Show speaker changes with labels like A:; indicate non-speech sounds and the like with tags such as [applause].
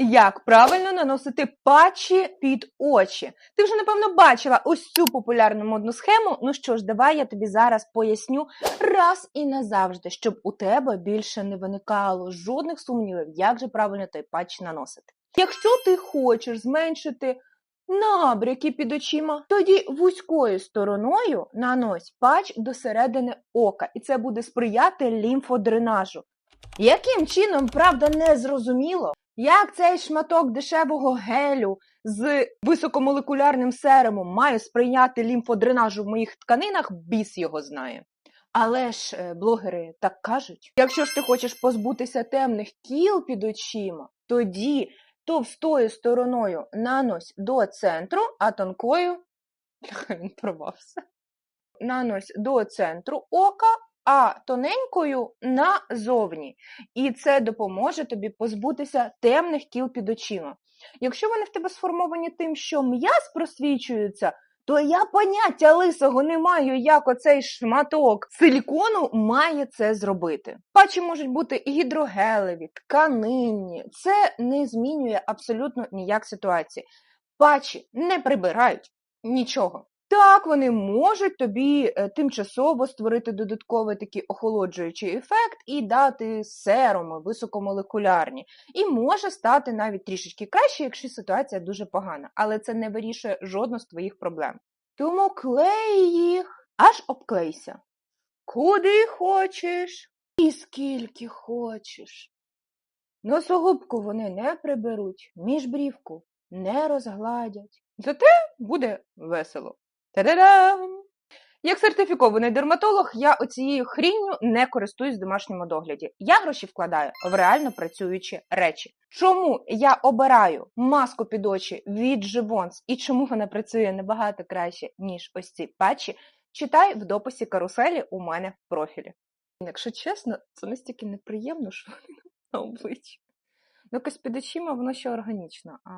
A: Як правильно наносити патчі під очі? Ти вже напевно бачила ось цю популярну модну схему. Ну що ж, давай я тобі зараз поясню раз і назавжди, щоб у тебе більше не виникало жодних сумнівів, як же правильно той патч наносити. Якщо ти хочеш зменшити набряки під очима, тоді вузькою стороною нанось патч до середини ока, і це буде сприяти лімфодренажу. Яким чином, правда, не зрозуміло, як цей шматок дешевого гелю з високомолекулярним серумом має сприйняти лімфодренажу в моїх тканинах, біс його знає. Але ж е, блогери так кажуть: якщо ж ти хочеш позбутися темних кіл під очима, тоді товстою стороною нанось до центру, а тонкою [laughs] він порвався. Нанось до центру ока, а тоненькою назовні. І це допоможе тобі позбутися темних кіл під очима. Якщо вони в тебе сформовані тим, що м'яз просвічується, то я поняття лисого не маю, як оцей шматок силікону має це зробити. Патчі можуть бути і гідрогелеві, тканинні. Це не змінює абсолютно ніяк ситуації. Патчі не прибирають нічого. Так, вони можуть тобі е, тимчасово створити додатковий такий охолоджуючий ефект і дати серуми високомолекулярні. І може стати навіть трішечки краще, якщо ситуація дуже погана, але це не вирішує жодну з твоїх проблем. Тому клей їх, аж обклейся. Куди хочеш і скільки хочеш. Носогубку вони не приберуть, міжбрівку не розгладять. Зате буде весело. Та-да-дам! Як сертифікований дерматолог, я оцією хрінню не користуюсь в домашньому догляді. Я гроші вкладаю в реально працюючі речі. Чому я обираю маску під очі від Живонс і чому вона працює набагато краще, ніж ось ці патчі, читай в дописі каруселі у мене в профілі. Якщо чесно, це настільки неприємно, що [laughs] на обличчі. Ну, якось під очима воно ще органічно, а